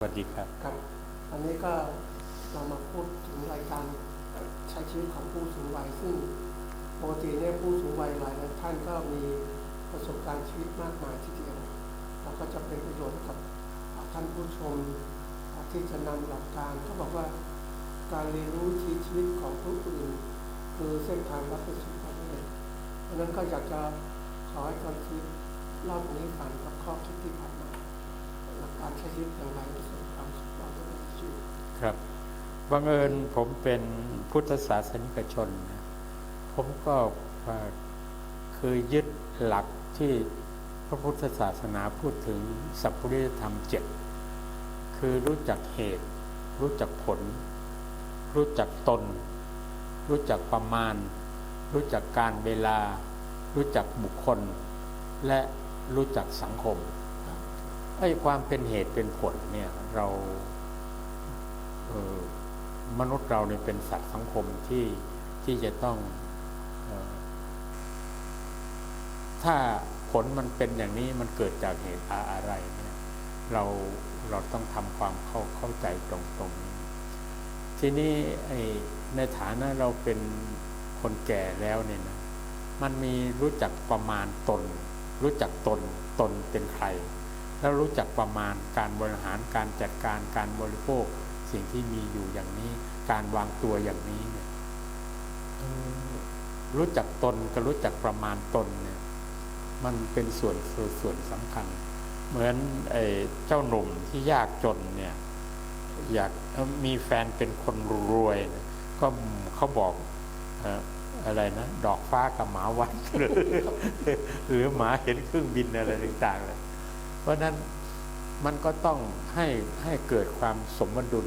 สวัสดีครับ ครับ อันนี้ก็เรามาพูดถึงรายการใช้ชีวิตของผู้สูงวัยซึ่งปกติเนี่ยผู้สูงวัยหลายท่านก็มีประสบการณ์ชีวิตมากมายทีเดียวเราก็จะเป็นประโยชน์กับท่านผู้ชมที่จะนำหลักการเขาบอกว่าการเรียนรู้ชีวิตของผู้อื่นคือเส้นทางรับไปสู่ความสำเร็จเพราะนั้นก็อยากจะขอให้การชีวิตเล่าตรงนี้ฝันกับข้อคิดที่ผ่านมา การใช้ชีวิตอย่างไรในส่วนความสุขความสำเร็จในชีวิตครับบังเอิญผมเป็นพุทธศาสนิกชนนะผมก็อ่าคือยึดหลักที่พระพุทธศาสนาพูดถึงสัพพุริยธรรมเจ็ดคือรู้จักเหตุ รู้จักผล รู้จักตน รู้จักประมาณ รู้จักการเวลา รู้จักบุคคล และรู้จักสังคม ไอ้ความเป็นเหตุเป็นผลเนี่ยเราเออมนุษย์เราเนี่ยเป็นสัตว์สังคมที่ที่จะต้องออถ้าผลมันเป็นอย่างนี้มันเกิดจากเหตุอะไรเนี่ยเราเราต้องทำความเข้าเข้าใจตรงตรงนี้ทีนี้ไอ้ในฐานะเราเป็นคนแก่แล้วเนี่ยนะมันมีรู้จักประมาณตน รู้จักตนตนเป็นใคร แล้วรู้จักประมาณการบริหารการจัดการการบริโภค สิ่งที่มีอยู่อย่างนี้ การวางตัวอย่างนี้เนี่ยรู้จักตนกับรู้จักประมาณตนเนี่ยมันเป็นส่วนส่วนส่วนสำคัญ เหมือนไอ้เจ้าหนุ่มที่ยากจนเนี่ยอยากมีแฟนเป็นคนรวยยก็เขาบอกอะไรนะ ดอกฟ้ากับหมาวัดหรือหมาเห็นเครื่องบินอะไรต่างๆเลย ราะนั้นมันก็ต้องให้ให้เกิดความสมดุล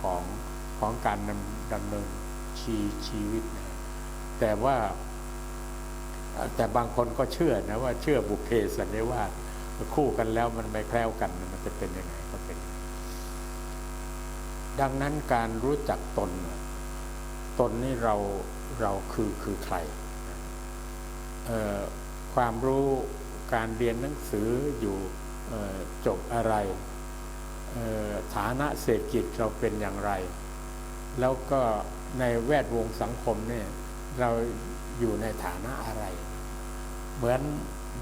ของของการดำดำเนินชีชีวิตนะแต่ว่าแต่บางคนก็เชื่อนะว่าเชื่อบุพเพสันนิวาสคู่กันแล้วมันไม่แคล้วกันมันจะเป็นยังไงก็เป็น ดังนั้นการรู้จักตนน่ะตนนี่เราเราคือคือใครความรู้การเรียนหนังสืออยู่ จบอะไรฐานะเศรษฐกิจเราเป็นอย่างไร แล้วก็ในแวดวงสังคมเนี่ยเราอยู่ในฐานะอะไร เหมือน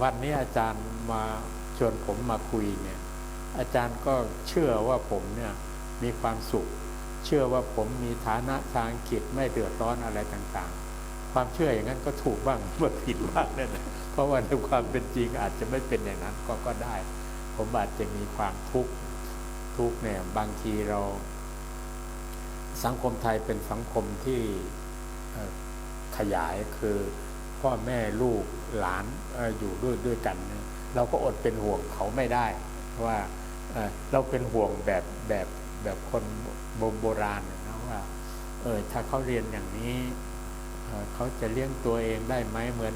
วันนี้อาจารย์มาชวนผมมาคุยเนี่ยอาจารย์ก็เชื่อว่าผมเนี่ยมีความสุข เชื่อว่าผมมีฐานะทางกิจไม่เดือดร้อนอะไรต่างๆ ความเชื่ออย่างนั้นก็ถูกบ้างเมื่อผิดบ้างนั่นะเพราะว่าในความเป็นจริงอาจจะไม่เป็นอย่างนั้นก็ก็ได้ ผมอาจจะมีความทุกข์ทุกข์เนี่ยบางทีเรา สังคมไทยเป็นสังคมที่ขยายคือพ่อแม่ลูกหลานออยู่ด้วยด้วยกัน เราก็อดเป็นห่วงเขาไม่ได้ ว่าเเราเป็นห่วงแบบแบบแบบคนโบราณนะว่าเออถ้าเขาเรียนอย่างนี้เเขาจะเลี้ยงตัวเองได้ไหมเหมือน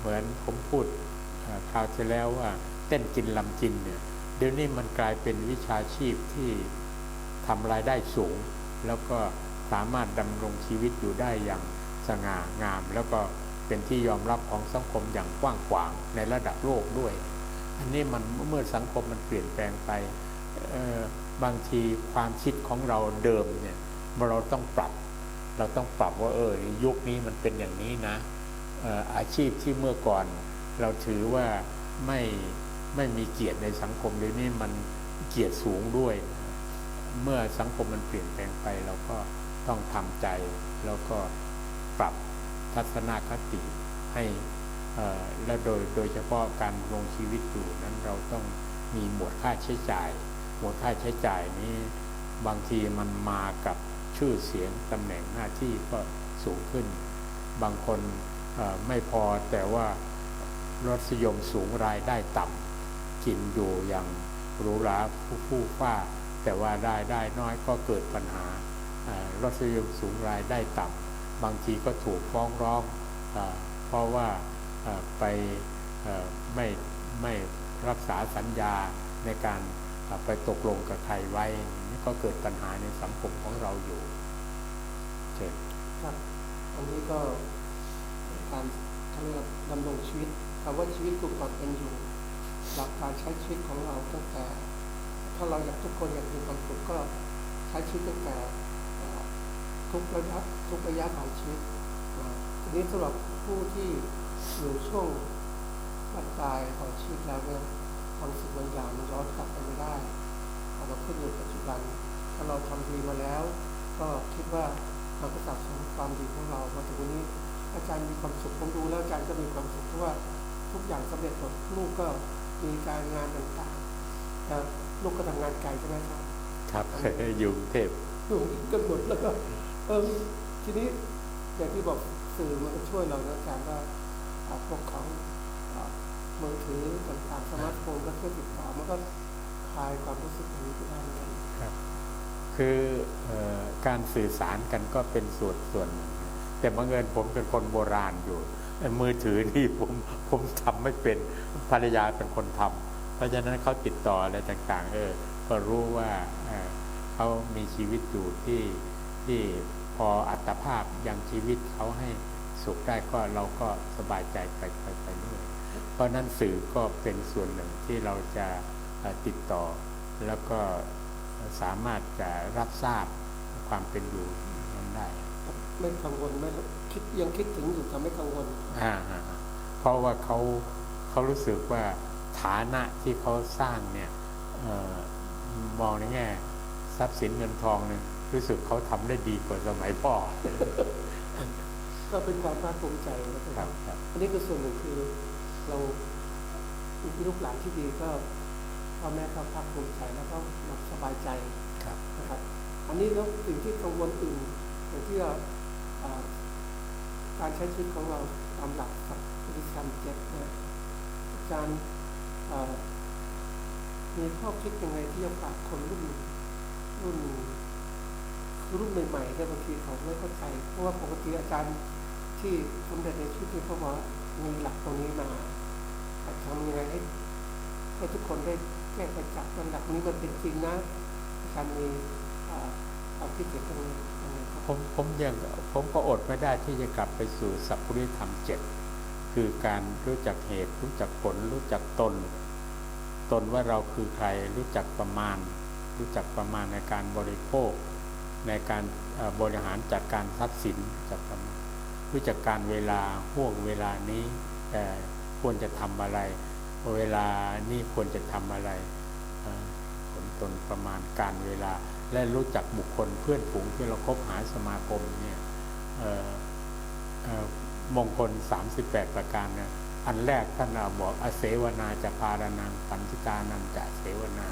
เหมือนผมพูดเอ่อคราวที่แล้วว่า เต้นกินลำกินเนี่ยเดี๋ยวนี้มันกลายเป็นวิชาชีพที่ทำรายได้สูง แล้วก็สามารถดำรงชีวิตอยู่ได้อย่างสง่างาม แล้วก็เป็นที่ยอมรับของสังคมอย่างกว้างขวางในระดับโลกด้วย อันนี้มันเมื่อสังคมมันเปลี่ยนแปลงไปบางทีความคิดของเราเดิมเนี่ยเราต้องปรับ เราต้องปรับว่าเออยุคนี้มันเป็นอย่างนี้นะเอ่ออาชีพที่เมื่อก่อนเราถือว่าไม่ ไม่มีเกียรติในสังคมเดี๋ยวนี้มันเกียรติสูงด้วย เมื่อสังคมมันเปลี่ยนแปลงไปเราก็ต้องทำใจ แล้วก็ปรับทัศนคติให้อ่อและโดยโดยเฉพาะการลงชีวิตอยู่นั้นเราต้องมีหมวดค่าใช้จ่าย หมวดค่าใช้จ่ายนี้บางทีมันมากับชื่อเสียงตำแหน่งหน้าที่ก็สูงขึ้น บางคนอ่อไม่พอแต่ว่ารสยมสูงรายได้ต่ำ กินอยู่อย่างหรูหราผู้ผู้ฟ้า แต่ว่าได้ได้น้อยก็เกิดปัญหาเอ่อรสนิยมสูงรายได้ต่ำบางทีก็ถูกฟ้องร้องเอเพราะว่าไปไม่ไม่รักษาสัญญาในการไปตกลงกับใครไว้นี่ก็เกิดปัญหาในสังคมของเราอยู่เช่นครับอันนี้ก็การเขาเรียกว่าดำรงชีวิตคำว่าชีวิตคือความเป็นอยู่ หลักการใช้ชีวิตของเราตั้งแต่ ถ้าเราอยากทุกคนอยากมีความสุขก็ใช้ชีวิตตั้งแต่ทุกระยะทุกระยะของชีวิตทีนี้สำหรับผู้ที่อยู่ช่วงบรรปลายของชีวิตแล้วเนี่ยบางสิ่งบางอย่างมันย้อนกลับไปไม่ได้เอาขึ้นอยู่ปัจจุบัน ถ้าเราทำดีมาแล้ว ก็คิดว่าเราก็สะสมความดีของเรามาถึงวันนี้ อาจารย์มีความสุขผมดูแล้วอาจารย์ก็มีความสุขเพราะว่าทุกอย่างสำเร็จหมดลูกก็ มีการงานต่างๆแต่ลูกก็ทำงานไกลใช่ไหมครับ ครับอยู่กรุงเทพลูกกันหมดแล้วก็เออทีนี้อย่างที่บอกสื่อมันก็ช่วยเรานะอาจารย์ว่าอ่าพวกของอ่ามือถือต่างๆสมาร์ทโฟนก็ช่วยติดต่อมันก็คลายความรู้สึกอย่างนี้ไปได้เหมือนกันคือเออการสื่อสารกันก็เป็นส่วนส่วนหนึ่งแต่บังเอิญผมเป็นคนโบราณอยู่ไอ้ มือถือนี่ผมผมทำไม่เป็นภรรยาเป็นคนทำเพราะฉะนั้นเขาติดต่ออะไรต่างๆ เออ ก็รู้ว่าเออเขามีชีวิตอยู่ที่ที่พออัตภาพยังชีวิตเขาให้สุขได้ก็เราก็สบายใจไปไปไปด้วยเพราะนั้นสื่อก็เป็นส่วนหนึ่งที่เราจะติดต่อ แล้วก็สามารถจะรับทราบความเป็นอยู่นั้นได้ ไม่กังวลไม่คิดยังคิดถึงอยู่แต่ไม่กังวลอ่าอ่าอ่าเพราะว่าเขาเขารู้สึกว่าฐานะที่เขาสร้างเนี่ยเออมองในแง่ทรัพย์สินเงินทองเนี่ยรู้สึกเขาทำได้ดีกว่าสมัยพ่อ ก็เป็นความภาคภูมิใจนะคครัรับบครับอันนี้คือส่วนหนึ่งคือเรามีลูกหลานที่ดีก็พ่อแม่ก็ภาคภูมิใจแล้วก็สบายใจครับนะครับ อันนี้แล้วสิ่งที่กังวลอื่นอย่างที่ว่าอ่า การใช้ชีวิตของเราตามหลักสัพพุทธธรรมเจ็ดนี่ยอาจารย์อ่ามีข้อคิดยังไงที่จะฝากคนรุ่นรุ่นคือรุ่นใหม่ๆเนี่ยบางทีเขาไม่เข้าใจ เพราะว่าปกติอาจารย์ที่สำเร็จในชีวิตนี่เขาบอกมีหลักตรงนี้มาทำยังไงให้ให้ทุกคนได้แก้ประจักษ์ว่าหลักนี้มันเป็นจริงนะอาจารย์มีอ่าความคิดเห็นตรงนี้ยังไงครับ ผมผมยังผมก็อดไม่ได้ที่จะกลับไปสู่สัพพุริธรรมเจ็ดคือการรู้จักเหตุ รู้จักผล รู้จักตน ตนว่าเราคือใครรู้จักประมาณ รู้จักประมาณในการบริโภค ในการบริหารจัดการทรัพย์สินจัดประมาณรู้จักการเวลาห่วงเวลานี้แต่ควรจะทำอะไร เวลานี้ควรจะทำอะไรผลตนประมาณการเวลา และรู้จักบุคคลเพื่อนฝูงที่เราคบหาสมาคมเนี่ยมงคล 38 ประการเนี่ยอันแรกท่านเอาบอกอเสวนาจะพารนังปัญจิกานันจะเสวนา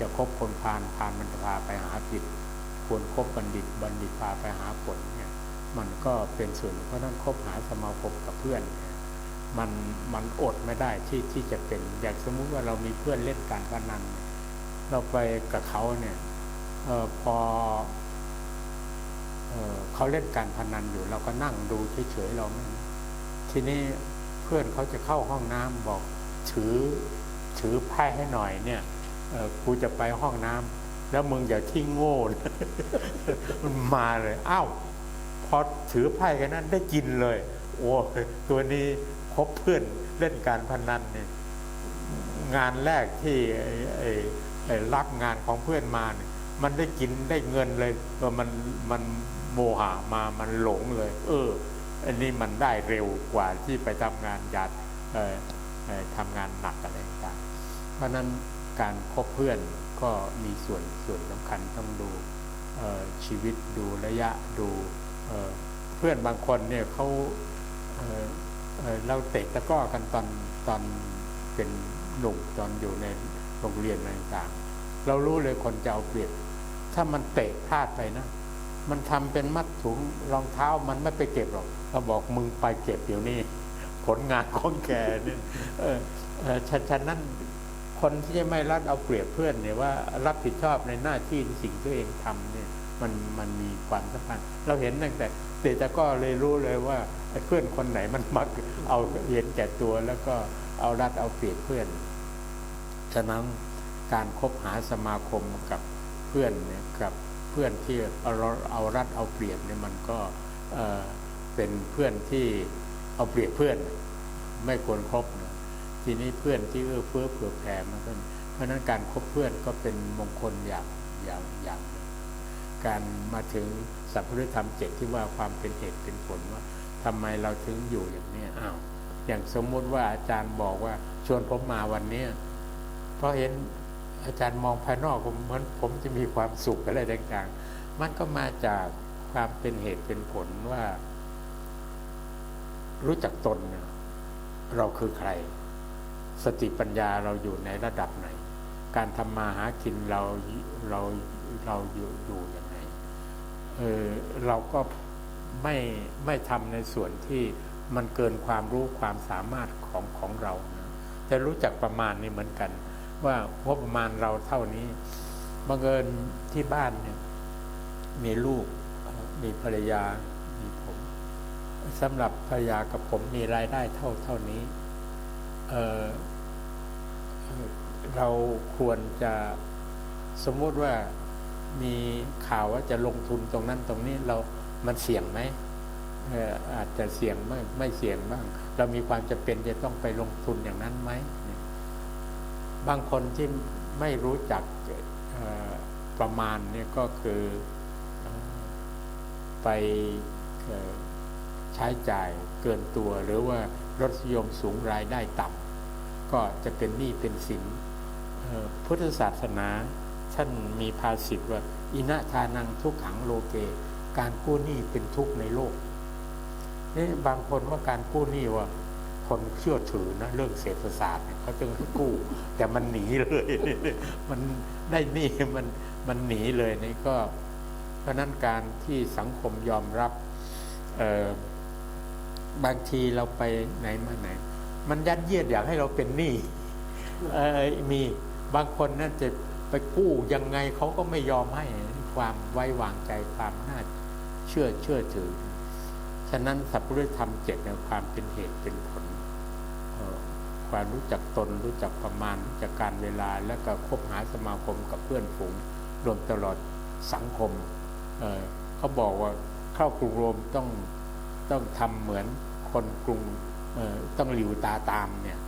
จะคบคนพาลพาลมันจะพาไปหาผิดควรคบบัณฑิตบัณฑิตพาไปหาผลเนี่ยมันก็เป็นส่วนเพราะนั้นคบหาสมาคมกับเพื่อน มันมันอดไม่ได้ที่ที่จะเป็น อย่างสมมุติว่าเรามีเพื่อนเล่นการพนันเราไปกับเขาเนี่ย ออพอเออเขาเล่นการพนันอยู่เราก็นั่งดูเฉยๆเราไม่ทีนี้เพื่อนเขาจะเข้าห้องน้ำบอกถือถือไพ่ให้หน่อยเนี่ยกูจะไปห้องน้ำแล้วมึงอย่าทิ้งโง่มันมาเลยอ้าวพอถือไพ่กันนั้นได้กินเลย โอ้ตัวนี้คบเพื่อนเล่นการพนันเนี่ยงานแรกที่รับงานของเพื่อนมาเนี่ย มันได้กินได้เงินเลยเออมันมันโมหะมามันหลงเลย เออ อันนี้มันได้เร็วกว่าที่ไปทำงานหยาดเออทำงานหนักอะไรต่างๆเพราะนั้นการคบเพื่อนก็มีส่วนส่วนสำคัญต้องดูชีวิตดูระยะดูเเพื่อนบางคนเนี่ยเขาเเราเตะตะก้อกันตอนตอนเป็นหนุ่มตอนอยู่ในโรงเรียนอะไรต่าง เรารู้เลยคนจะเอาเปรียบ ถ้ามันเตะพลาดไปนะ มันทำเป็นมัดถุงรองเท้ามันไม่ไปเก็บหรอกเราบอกมึงไปเก็บเดี๋ยวนี้ ผลงานของแกเนี่ยเออเออฉะฉะนั้นคนที่จะไม่รัดเอาเปรียบเพื่อนเนี่ยว่ารับผิดชอบในหน้าที่สิ่งที่ตัวเองทำเนี่ยมันมันมีความสำคัญเราเห็นตั้งแต่เตะตะกร้อเลยรู้เลยว่าเพื่อนคนไหนมันมักเอาเห็นแก่ตัวแล้วก็เอารัดเอาเปรียบเพื่อน ฉะนั้นการคบหาสมาคมกับ พื่อนเนี่ยกับเพื่อนที่เอาเอารัดเอาเปรียบเนี่ยมันก็เออเป็นเพื่อนที่เอาเปรียบเพื่อน ไม่ควรครบนะทีนี้เพื่อนที่เอื้อเฟื้อเผื่อแผ่มันก็เพราะนั้นการครบเพื่อนก็เป็นมงคลอย่างอย่างอย่างการมาถึงสัพพุริธรรมเจ็ดที่ว่าความเป็นเหตุเป็นผลว่าทำไมเราถึงอยู่อย่างนี้อ้าวอย่างสมมุติว่าอาจารย์บอกว่าชวนผมมาวันเนี้เพราะเห็น อาจารย์มองภายนอกผมเหมือนผมจะมีความสุขอะไรต่างๆ มันก็มาจากความเป็นเหตุเป็นผลว่า รู้จักตนเราคือใคร สติปัญญาเราอยู่ในระดับไหน การทำมาหากินเราเราเราอยู่อยู่ยังไงเออเราก็ไม่ไม่ทำในส่วนที่มันเกินความรู้ความสามารถของของเรานะจะรู้จักประมาณนี้เหมือนกัน ว่างบประมาณเราเท่านี้บังเอิญที่บ้านเนี่ย มีลูก มีภรรยา มีผมสำหรับภรรยากับผมมีรายได้เท่าเท่านี้เเราควรจะสมมติว่ามีข่าวว่าจะลงทุนตรงนั้นตรงนี้เรามันเสี่ยงไหมอาจจะเสี่ยงไม่ไม่เสี่ยงบ้าง เรามีความจะเป็นจะต้องไปลงทุนอย่างนั้นไหมเบางคนที่ไม่รู้จักประมาณเนี่ยก็คือไปอใช้จ่ายเกินตัว หรือว่ารสยมสูงรายได้ต่ำก็จะเป็นหนี้เป็นสินพุทธศาสนาท่านมีภาษิตว่า อินะทานังทุกขังโลเก การกู้หนี้เป็นทุกข์ในโลกนี่บางคนว่าการกู้หนี้ว่า คนเชื่อถือนะเรื่องเศรษฐศาสตร์เขาจึงให้กู้ แต่มันหนีเลย มันได้หนี้มันมันหนีเลยนี่ก็ เพราะนั้นการที่สังคมยอมรับบางทีเราไปไหนมาไหน มันยัดเยียดอยากให้เราเป็นหนี้มีบางคนนั่นจะไปกู้ยังไงเขาก็ไม่ยอมให้ความไว้วางใจความน่าเชื่อเชื่อถือ ฉะนั้นสัพพุริธรรมเจ็ดเนี่ยความเป็นเหตุเป็นผล ความรู้จักตน รู้จักประมาณรู้จักการเวลา แล้วก็คบหาสมาคมกับเพื่อนฝูงรวมตลอดสังคมเเขาบอกว่าเข้ากรุงโรมต้องต้องทำเหมือนคนกรุงต้องหลิวตาตามเนี่ย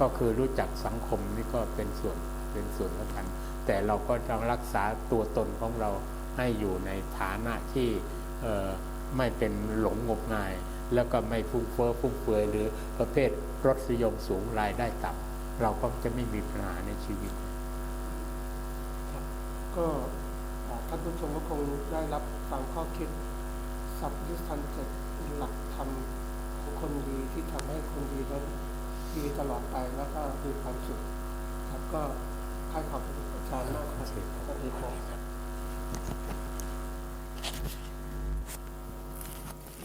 ก็คือรู้จักสังคมนี่ก็เป็นส่วนเป็นส่วนสำคัญแต่เราก็ต้องรักษาตัวตนของเราให้อยู่ในฐานะที่ไม่เป็นหลงงมงาย แล้วก็ไม่ฟุ้งเฟ้อฟุ่มเฟือยหรือประเภทรสนิยมสูงรายได้ต่ำเราก็จะไม่มีปัญหาในชีวิต ก็อ่าท่านผู้ชมก็คงได้รับฟังข้อคิดสัพพิธันเจ็ดหลักธรรมของคนดีที่ทำให้คนดีนั้นดีตลอดไปแล้วก็มีความสุขครับก็ให้ขอบคุณอาจารย์มากครับสวัสดีครับ